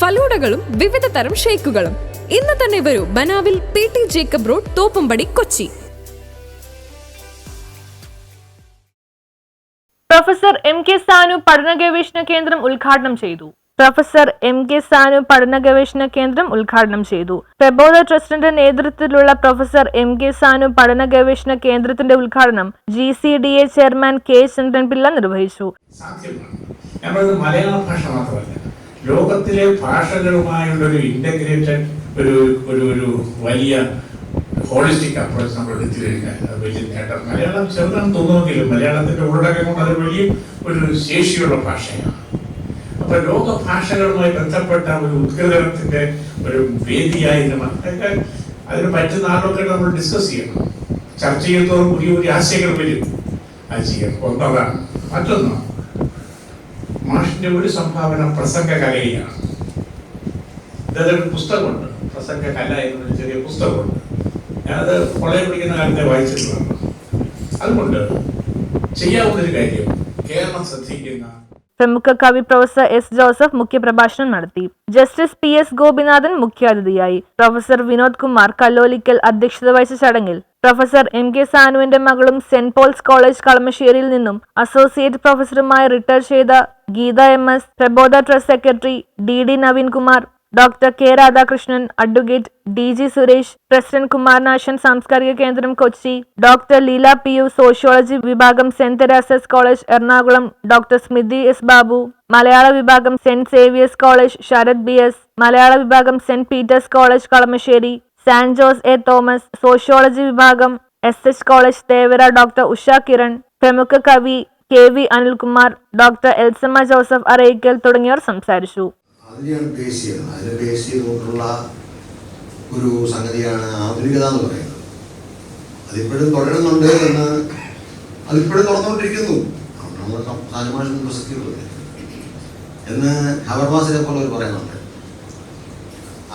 ഫലൂഡകളും വിവിധ തരം ഷേക്കുകളും. ഇന്ന് തന്നെ വരൂ ബനാവിൽ P T Jacob road Thoppumpady Kochi. Professor M K Sanu പഠന ഗവേഷണ കേന്ദ്രം ഉദ്ഘാടനം ചെയ്തു. പ്രൊഫസർ എം കെ സാനു പഠന ഗവേഷണ കേന്ദ്രം ഉദ്ഘാടനം ചെയ്തു. പ്രബോധ ട്രസ്റ്റിന്റെ നേതൃത്വത്തിലുള്ള പ്രൊഫസർ എം കെ സാനു പഠന ഗവേഷണ കേന്ദ്രത്തിന്റെ ഉദ്ഘാടനം G C D A chairman K Chandran Pillai നിർവഹിച്ചു. മലയാള ഭാഷ മാത്രമല്ല ലോകത്തിലെ ഭാഷകളുമായുള്ള ഒരു ഇന്റഗ്രേറ്റഡ് ഒരു ഒരു ഒരു വലിയ ഹോളിസ്റ്റിക് അപ്രോച്ച് നമ്മൾ എടുത്തു കഴിഞ്ഞാൽ അത് വലിയ നേട്ടം. മലയാളം ചെറുതാണെന്ന് തോന്നുമെങ്കിലും മലയാളത്തിന്റെ ഉള്ളടക്കം കൊണ്ട് അത് വലിയ ഒരു ശേഷിയുള്ള ഭാഷയാണ്. അപ്പൊ ലോക ഭാഷകളുമായി ബന്ധപ്പെട്ട ഒരു ഉദ്ഗ്രഥനത്തിന്റെ ഒരു വേദിയായി അതൊക്കെ അതിന് പറ്റുന്ന ആളൊക്കെ നമ്മൾ ഡിസ്കസ് ചെയ്യണം. ചർച്ച ചെയ്യുന്നതോറും പുതിയ പുതിയ ആശയങ്ങൾ വരും. അത് ചെയ്യണം ഒന്നതാണ്. മറ്റൊന്ന് മാഷിന്റെ ഒരു സംഭാവന പ്രസംഗ കലയിലാണ് ഇതൊരു പുസ്തകമുണ്ട്. പ്രസംഗ കല എന്നൊരു ചെറിയ പുസ്തകമുണ്ട്. ഞാനത് കൊളയെ പിടിക്കുന്ന കാലത്തെ വായിച്ചിട്ടുള്ളതാണ്. അതുകൊണ്ട് ചെയ്യാവുന്നൊരു കാര്യം കേരളം ശ്രദ്ധിക്കുന്ന പ്രമുഖ കവി പ്രൊഫസർ എസ് ജോസഫ് മുഖ്യപ്രഭാഷണം നടത്തി. ജസ്റ്റിസ് പി എസ് ഗോപിനാഥൻ മുഖ്യാതിഥിയായി. പ്രൊഫസർ വിനോദ് കുമാർ കല്ലോലിക്കൽ അധ്യക്ഷത വഹിച്ച ചടങ്ങിൽ പ്രൊഫസർ എം കെ സാനുവിന്റെ മകളും സെന്റ് പോൾസ് കോളേജ് കളമശ്ശേരിയിൽ നിന്നും അസോസിയേറ്റ് പ്രൊഫസറുമായി റിട്ടയർ ചെയ്ത Geetha M S Prabodha trust secretary D D Naveenkumar doctor K Radhakrishnan advocate D G Suresh president Kumaranasan സാംസ്കാരിക കേന്ദ്രം Kochi doctor Leela P U sociology വിഭാഗം Saint Teresa's college Ernakulam doctor Smithi S Babu മലയാള വിഭാഗം Saint Xavier's college Sarath B S മലയാള വിഭാഗം Saint Peter's college Kalamassery San Jose A Thomas sociology വിഭാഗം S H college Thevara doctor Usha Kiran പ്രമുഖ കവി K V Anilkumar doctor Elsamma Joseph Arayikkal തുടങ്ങിയവർ സംസാരിച്ചു. അതിനെയാണ് base ചെയ്യുന്നത് അതിനെ ബേസ് ചെയ്തുകൊണ്ടുള്ള ഒരു സംഗതിയാണ് ആധുനികത എന്ന് പറയുന്നത്. അതിപ്പോഴും തുടരുന്നുണ്ട് എന്ന് അതിപ്പോഴും തുറന്നുകൊണ്ടിരിക്കുന്നു നമ്മൾ സാനുമാഷിന് പ്രസക്തിയുള്ളത് എന്ന് ഹവർമാസിനെ പോലെ ഒരു പറയുന്നുണ്ട്.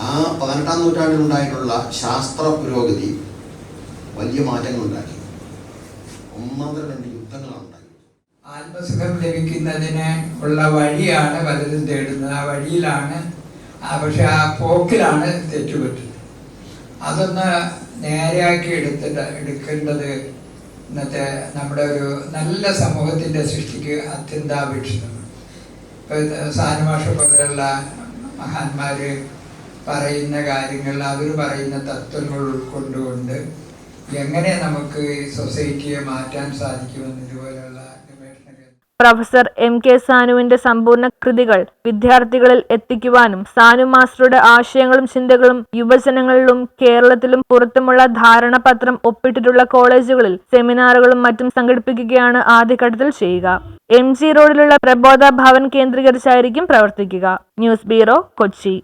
ആ പതിനെട്ടാം നൂറ്റാണ്ടിലുണ്ടായിട്ടുള്ള ശാസ്ത്ര പുരോഗതി വലിയ മാറ്റങ്ങളുണ്ടാക്കി. ഒന്നാമത് ഒന്നാമത്തെ രണ്ട് യുദ്ധങ്ങളാണ് ആത്മസുഖം ലഭിക്കുന്നതിന് ഉള്ള വഴിയാണ് പലരും തേടുന്നത്. ആ വഴിയിലാണ് ആ പക്ഷെ ആ പോക്കിലാണ് തെറ്റുപറ്റുന്നത്. അതൊന്ന് നേരെയാക്കി എടുത്തിട്ട് എടുക്കേണ്ടത് ഇന്നത്തെ നമ്മുടെ ഒരു നല്ല സമൂഹത്തിന്റെ സൃഷ്ടിക്ക് അത്യന്താപേക്ഷിതമാണ്. ഇപ്പോൾ സാനുമാഷ പോലെയുള്ള മഹാന്മാർ പറയുന്ന കാര്യങ്ങൾ അവർ പറയുന്ന തത്വങ്ങൾ ഉൾക്കൊണ്ടുകൊണ്ട് എങ്ങനെ നമുക്ക് സൊസൈറ്റിയെ മാറ്റാൻ സാധിക്കുമെന്ന് ഇതുപോലെയുള്ള പ്രൊഫസർ എം കെ സാനുവിന്റെ സമ്പൂർണ കൃതികൾ വിദ്യാർത്ഥികളിൽ എത്തിക്കുവാനും സാനു മാസ്റ്ററുടെ ആശയങ്ങളും ചിന്തകളും യുവജനങ്ങളിലും കേരളത്തിലും പുറത്തുമുള്ള ധാരണപത്രം ഒപ്പിട്ടിട്ടുള്ള കോളേജുകളിൽ സെമിനാറുകളും മറ്റും സംഘടിപ്പിക്കുകയാണ് ആദ്യഘട്ടത്തിൽ ചെയ്യുക. എം ജി റോഡിലുള്ള പ്രബോധ ഭവൻ കേന്ദ്രീകരിച്ചായിരിക്കും പ്രവർത്തിക്കുക. News bureau Kochi.